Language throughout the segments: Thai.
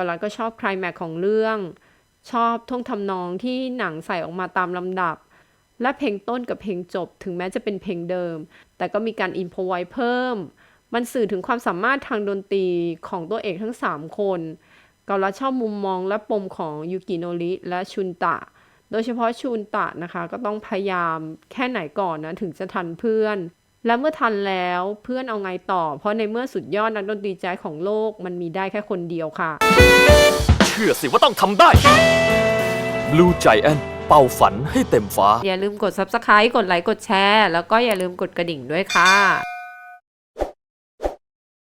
ก็รัตก็ชอบไคลแม็กของเรื่อง ชอบท่วงทำนองที่หนังใส่ออกมาตามลำดับ และเพลงต้นกับเพลงจบถึงแม้จะเป็นเพลงเดิม แต่ก็มีการอินโพไว้เพิ่ม มันสื่อถึงความสามารถทางดนตรีของตัวเอกทั้ง 3 คนเกาลัดชอบมุมมองและปมของยูกิโนริและชุนตะ โดยเฉพาะชุนตะนะคะก็ต้องพยายามแค่ไหนก่อนนะถึงจะทันเพื่อน และเมื่อทันแล้วเพื่อนเอาไงต่อ เพราะในเมื่อสุดยอดนักดนตรีแจ๊สของโลกมันมีได้แค่คนเดียวค่ะ เชื่อสิว่าต้องทำได้ Blue Giant เป่าฝันให้เต็มฟ้า อย่าลืมกด subscribe กดไลค์กดแชร์ แล้วก็อย่าลืมกดกระดิ่งด้วยค่ะ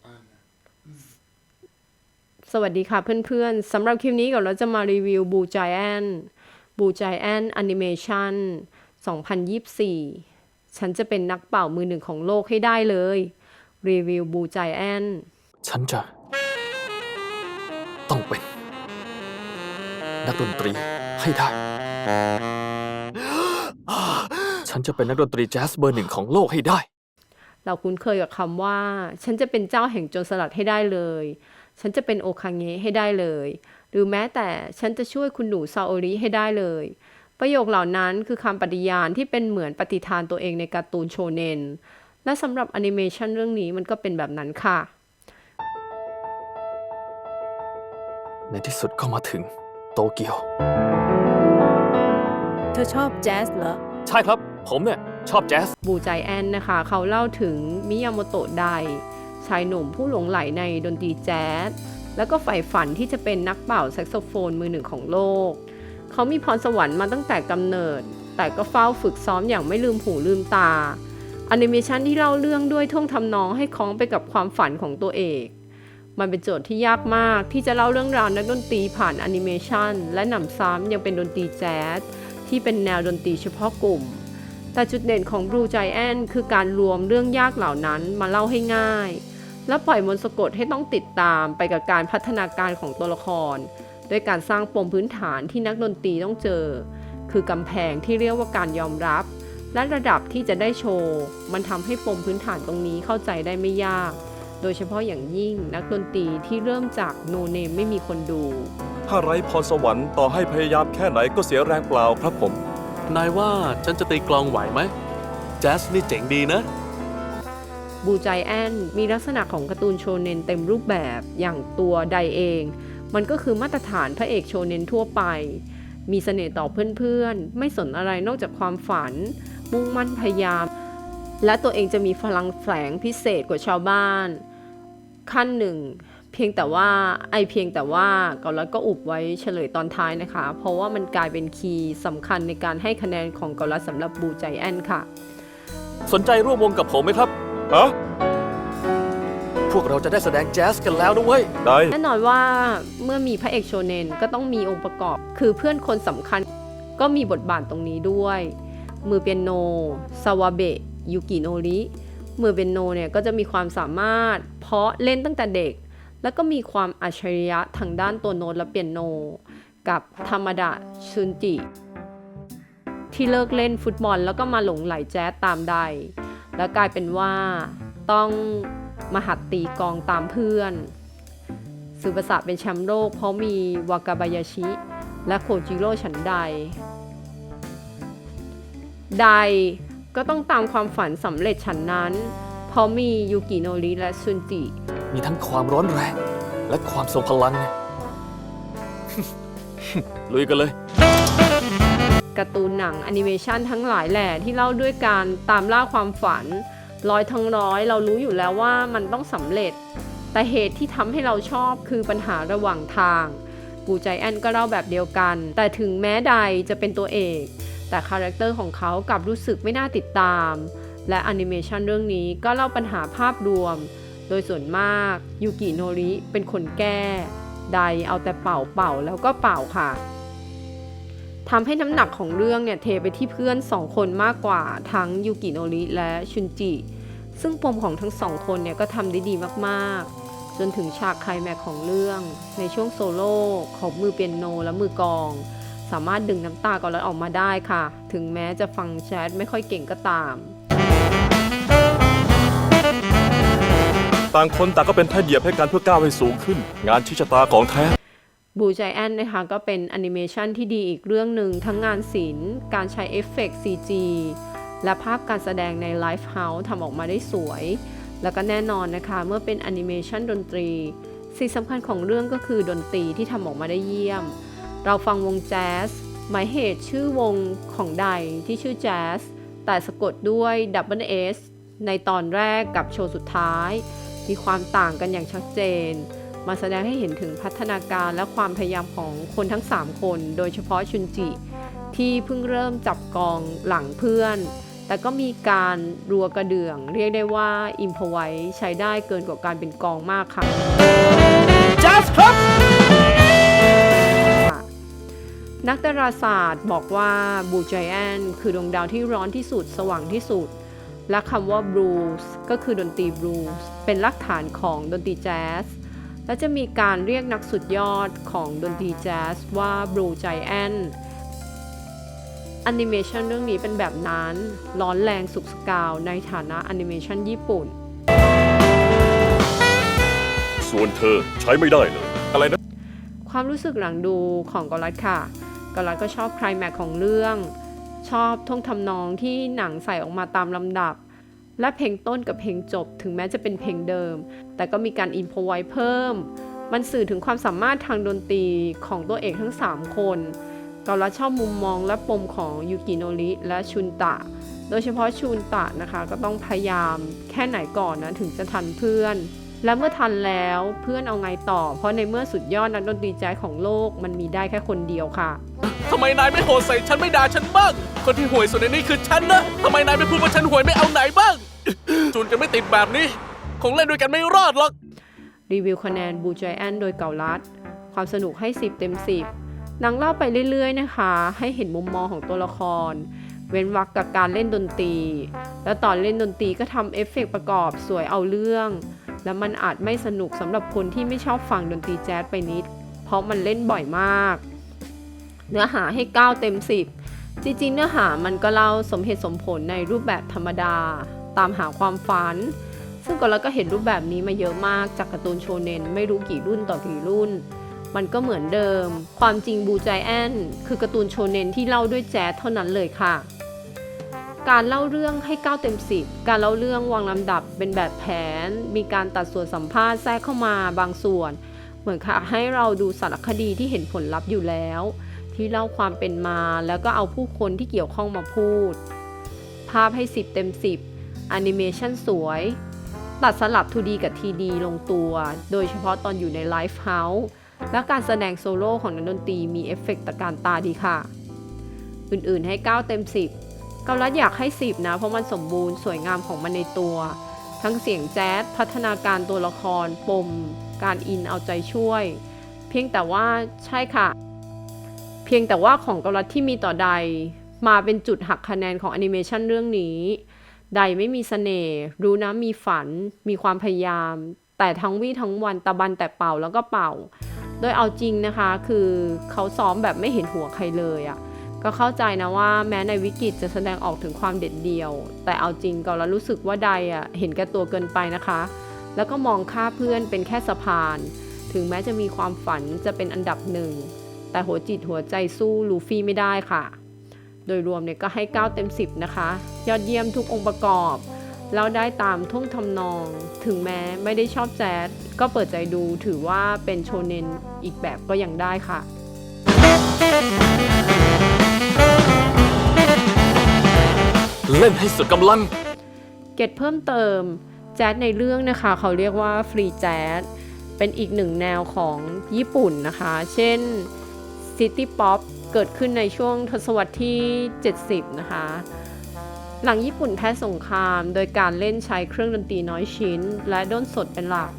อันอะ สวัสดีค่ะเพื่อนๆสำหรับคลิปนี้ก่อนเราจะมารีวิวบูจ i แอนบูจ i แอนแอนิเมชัน2024 ฉันจะเป็นนักเป่ามือหนึ่งของโลกให้ได้เลย รีวิวบูจ i แอนฉันจะ ต้องเป็น นักดนตรีให้ได้ ฉันจะเป็นนักดนตรีแจ๊สเบอร์หนึ่งของโลกให้ได้ เราคุ้นเคยกับคำว่า ฉันจะเป็นเจ้าแห่งโจรสลัดให้ได้เลย ฉันจะเป็นโอคังเงะให้ได้เลย หรือแม้แต่ฉันจะช่วยคุณหนูซาโอริให้ได้เลย ประโยคเหล่านั้นคือคำปฏิญาณที่เป็นเหมือนปฏิฐานตัวเองในการ์ตูนโชเนน และสำหรับแอนิเมชันเรื่องนี้มันก็เป็นแบบนั้นค่ะ ในที่สุดก็มาถึงโตเกียว เธอชอบแจ๊สเหรอ ใช่ครับ ผมเนี่ย ชอบแจ๊ส บูใจแอนนะคะ เขาเล่าถึงมิยาโมโตะได ชายหนุ่มผู้หลงไหลในดนตรีแจ๊สแล้วก็ใฝ่ฝันที่จะเป็นนักเป่าแซกโซโฟนมือหนึ่งของโลก เขามีพรสวรรค์มาตั้งแต่กำเนิด แต่ก็เฝ้าฝึกซ้อมอย่างไม่ลืมหูลืมตาแอนิเมชันที่เล่าเรื่องด้วยท่วงทำนองให้คล้องไปกับความฝันของตัวเอกมันเป็นโจทย์ที่ยากมากที่จะเล่าเรื่องราวนักดนตรีผ่านแอนิเมชันและหนำซ้ำยังเป็นดนตรีแจ๊สที่เป็นแนวดนตรีเฉพาะกลุ่ม แต่จุดเด่นของ Blue Giant คือการรวมเรื่องยากเหล่านั้นมาเล่าให้ง่าย และปล่อยมนต์สะกดให้ต้องติดตามไปกับการพัฒนาการของตัวละครด้วยการสร้างปมพื้นฐานที่นักดนตรีต้องเจอ คือกำแพงที่เรียกว่าการยอมรับ และระดับที่จะได้โชว์ มันทำให้ปมพื้นฐานตรงนี้เข้าใจได้ไม่ยาก โดยเฉพาะอย่างยิ่งนักดนตรีที่เริ่มจากโนเนมไม่มีคนดู ถ้าไร้พรสวรรค์ต่อให้พยายามแค่ไหนก็เสียแรงเปล่าครับผม นายว่าฉันจะตีกลองไหวไหมแจ๊สนี่เจ๋งดีนะ บูใจแอนมีลักษณะของการ์ตูนโชเนนเต็มรูปแบบอย่างตัวไดเอง มันก็คือมาตรฐานพระเอกโชเนนทั่วไป มีเสน่ห์ต่อเพื่อนๆ ไม่สนอะไรนอกจากความฝัน มุ่งมั่นพยายาม และตัวเองจะมีพลังแฝงพิเศษกว่าชาวบ้าน ขั้นหนึ่งเพียงแต่ว่าไอเพียงแต่ว่าเกาลัดก็อุบไว้เฉลยตอนท้ายนะคะ เพราะว่ามันกลายเป็นคีย์สำคัญในการให้คะแนนของเกาลัดสำหรับบูใจแอนค่ะ สนใจร่วมวงกับผมไหมครับ ฮะพวกเราจะได้แสดงแจ๊สกันแล้วนะเว้ย ได้ แน่นอนว่าเมื่อมีพระเอกโชเนนก็ต้องมีองค์ประกอบ คือเพื่อนคนสำคัญก็มีบทบาทตรงนี้ด้วย มือเปียโนซาวาเบะยูกิโนริมือเปียโนเนี่ยก็จะมีความสามารถ เพราะเล่นตั้งแต่เด็ก แล้วก็มีความอัจฉริยะทางด้านตัวโน้ตและเปียโน กับธรรมดาชุนจิ ที่เลิกเล่นฟุตบอลแล้วก็มาหลงไหลแจ๊สตามใด แล้วกลายเป็นว่าต้องมาหัดตีกองตามเพื่อนสืบประสาเป็นแชมป์โลกเพราะมีวากาบายาชิ และโคจิโร่ฉันใด ใดก็ต้องตามความฝันสำเร็จฉันนั้น เพราะมียูกิโนริและซุนจิ มีทั้งความร้อนแรง และความทรงพลังไงลุยกันเลย การ์ตูนหนังแอนิเมชันทั้งหลายแหล่ที่เล่าด้วยการตามล่าความฝันร้อยทั้งร้อยเรารู้อยู่แล้วว่ามันต้องสำเร็จ แต่เหตุที่ทำให้เราชอบคือปัญหาระหว่างทางบูใจแอนก็เล่าแบบเดียวกัน แต่ถึงแม้ใดจะเป็นตัวเอก แต่คาแรคเตอร์ของเขากลับรู้สึกไม่น่าติดตาม และแอนิเมชันเรื่องนี้ก็เล่าปัญหาภาพรวม โดยส่วนมากยูกิโนริเป็นคนแก้ ใดเอาแต่เป่าเป่าแล้วก็เป่าค่ะ ทำให้น้ำหนักของเรื่องเนี่ยเทไปที่เพื่อนสองคนมากกว่าทั้งยูกิโนริและชุนจิ ซึ่งปมของทั้งสองคนเนี่ยก็ทำได้ดีมากๆ จนถึงฉากไคลแม็กของเรื่อง ในช่วงโซโล่ของมือเปียโนและมือกอง สามารถดึงน้ำตากอลัดออกมาได้ค่ะ ถึงแม้จะฟังแชทไม่ค่อยเก่งก็ตาม ต่างคนต่างก็เป็นท่นเหยียบให้กันเพื่อก้าวให้สูงขึ้น งานชิชะตาของแท้ บูใจแอนนะคะก็เป็นแอนิเมชันที่ดีอีกเรื่องหนึ่งทั้งงานศิลป์ การใช้เอฟเฟกต์ CG และภาพการแสดงในไลฟ์เฮาส์ทำออกมาได้สวย แล้วก็แน่นอนนะคะ เมื่อเป็นแอนิเมชันดนตรี สิ่งสำคัญของเรื่องก็คือดนตรีที่ทำออกมาได้เยี่ยม เราฟังวงแจ๊สหมายเหตุชื่อวงของใดที่ชื่อแจ๊สแต่สะกดด้วย Double S ในตอนแรกกับโชว์สุดท้าย มีความต่างกันอย่างชัดเจน มาแสดงให้เห็นถึงพัฒนาการและความพยายามของคนทั้ง 3 คน โดยเฉพาะชุนจิ ที่เพิ่งเริ่มจับกองหลังเพื่อน แต่ก็มีการรัวกระเดื่อง เรียกได้ว่าอิมพไว้ใช้ได้เกินกว่าการเป็นกองมากค่ะจัสครับนักดาราศาสตร์บอกว่าบูจแอนคือดวงดาวที่ร้อนที่สุดสว่างที่สุด และคำว่าบลูส์ก็คือดนตรีบลูส์เป็นรากฐานของดนตรีแจ๊ส และจะมีการเรียกนักสุดยอดของดนตรีแจ๊สว่าบลูใจแอนแอนิเมชันเรื่องนี้เป็นแบบนั้นร้อนแรงสุกสกาวในฐานะแอนิเมชันญี่ปุ่น ส่วนเธอใช้ไม่ได้เลย อะไรนะ ความรู้สึกหลังดูของกอลัดค่ะกอลัดก็ชอบไคลแม็กซ์ของเรื่อง ชอบท่องทำนองที่หนังใส่ออกมาตามลำดับ และเพลงต้นกับเพลงจบถึงแม้จะเป็นเพลงเดิม แต่ก็มีการอินโพไว้เพิ่ม มันสื่อถึงความสามารถทางดนตรีของตัวเอกทั้ง 3 คนกอลัดชอบมุมมองและปมของยูกิโนริและชุนตะ โดยเฉพาะชุนตะนะคะก็ต้องพยายามแค่ไหนก่อนนะถึงจะทันเพื่อน และเมื่อทันแล้วเพื่อนเอาไงต่อ เพราะในเมื่อสุดยอดนักดนตรีแจ๊สของโลกมันมีได้แค่คนเดียวค่ะ ทำไมนายไม่โหดใส่ฉันไม่ด่าฉันบ้าง คนที่ห่วยสุดในนี้คือฉันนะทำไมนายไม่พูดว่าฉันห่วยไม่เอาไหนบ้าง จูนกันไม่ติดแบบนี้ คงเล่นด้วยกันไม่รอดหรอก รีวิวคะแนนบูจ a แอนโดยเก่ารัด ความสนุกให้ 10 เต็ม 10หนังเล่าไปเรื่อยๆนะคะ ให้เห็นมุมมองของตัวละคร เว้นวรรคกับการเล่นดนตรี แล้วตอนเล่นดนตรีก็ทำเอฟเฟกต์ประกอบสวยเอาเรื่อง แล้วมันอาจไม่สนุกสำหรับคนที่ไม่ชอบฟังดนตรีแจ๊สไปนิด เพราะมันเล่นบ่อยมาก เนื้อหาให้ 9 เต็ม 10 จริงๆ เนื้อหามันก็เล่าสมเหตุสมผลในรูปแบบธรรมดา ตามหาความฝัน ซึ่งก็แล้วก็เห็นรูปแบบนี้มาเยอะมากจากการ์ตูนโชเนนไม่รู้กี่รุ่นต่อกี่รุ่น มันก็เหมือนเดิม ความจริงบูใจแอนคือการ์ตูนโชเนนที่เล่าด้วยแจ๊สเท่านั้นเลยค่ะ การเล่าเรื่องให้ 9 เต็ม 10 การเล่าเรื่องวางลำดับเป็นแบบแผน มีการตัดส่วนสัมภาษณ์แทรกเข้ามาบางส่วน เหมือนค่ะให้เราดูสารคดีที่เห็นผลลัพธ์อยู่แล้ว ที่เล่าความเป็นมา แล้วก็เอาผู้คนที่เกี่ยวข้องมาพูด ภาพให้ 10 เต็ม 10แอนิเมชันสวย ตัดสลับ 2D กับ 3D ลงตัว โดยเฉพาะตอนอยู่ในไลฟ์เฮาส์และการแสดงโซโล่ของนักดนตรีมีเอฟเฟกต์ตะการตาดีค่ะ อื่นๆให้ 9 เต็ม 10 เกาลัดอยากให้ 10 นะ เพราะมันสมบูรณ์สวยงามของมันในตัว ทั้งเสียงแจ๊สพัฒนาการตัวละครปม การอินเอาใจช่วย เพียงแต่ว่าใช่ค่ะ พียงแต่ว่าของกาลัดที่มีต่อใด มาเป็นจุดหักคะแนนของแอนิเมชันเรื่องนี้ ใดไม่มีเสน่ห์รู้นะมีฝัน มีความพยายาม แต่ทั้งวี่ทั้งวันตะบันแต่เป่าแล้วก็เป่า โดยเอาจริงนะคะ คือเขาซ้อมแบบไม่เห็นหัวใครเลยอะ่ะก็เข้าใจนะว่าแม้ในวิกฤตจะแสดงออกถึงความเด็ดเดี่ยว แต่เอาจริงก็แล้วรู้สึกว่าใดอะเห็นแก่ตัวเกินไปนะคะ แล้วก็มองค่าเพื่อนเป็นแค่สะพาน ถึงแม้จะมีความฝันจะเป็นอันดับหนึ่ง แต่หัวจิตหัวใจสู้ลูฟี่ไม่ได้ค่ะ โดยรวมเนี่ยก็ให้ 9 เต็ม 10 นะคะ ยอดเยี่ยมทุกองค์ประกอบ แล้วได้ตามท่วงทำนอง ถึงแม้ไม่ได้ชอบแจ๊สก็เปิดใจดูถือว่าเป็นโชเนนอีกแบบก็ยังได้ค่ะเล่นให้สุดกำลัง เกตเพิ่มเติม แจ๊สในเรื่องนะคะ เขาเรียกว่าฟรีแจ๊สเป็นอีกหนึ่งแนวของญี่ปุ่นนะคะ เช่น ซิตี้ป๊อปเกิดขึ้นในช่วงทศวรรษที่ 70 นะคะ หลังญี่ปุ่นแพ้สงคราม โดยการเล่นใช้เครื่องดนตรีน้อยชิ้น และด้นสดเป็นหลัก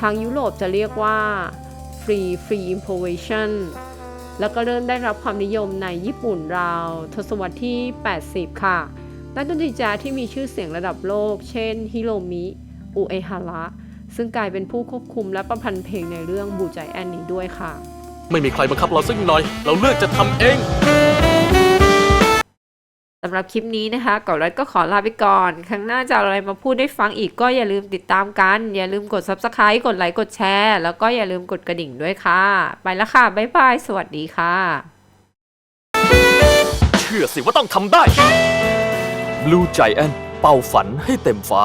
ทางยุโรปจะเรียกว่าฟรี Free Improvisation แล้วก็เริ่มได้รับความนิยมในญี่ปุ่นราวทศวรรษที่ 80 ค่ะนักดนตรีแจ๊สที่มีชื่อเสียงระดับโลก เช่น ฮิโรมิ อุเอฮาระ ซึ่งกลายเป็นผู้ควบคุมและประพันธ์เพลงในเรื่องบูใจแอนนี้ด้วยค่ะ ไม่มีใครบังคับเราสักหน่อย เราเลือกจะทำเอง สำหรับคลิปนี้นะคะก่อนรัฐก็ขอลาไปก่อน ครั้งหน้าจะเอาอะไรมาพูดให้ฟังอีกก็อย่าลืมติดตามกัน อย่าลืมกด Subscribe กดไลค์กดแชร์ แล้วก็อย่าลืมกดกระดิ่งด้วยค่ะ ไปแล้วค่ะ บ๊ายบาย สวัสดีค่ะ เชื่อสิว่าต้องทำได้ Blue Giant เป่าฝันให้เต็มฟ้า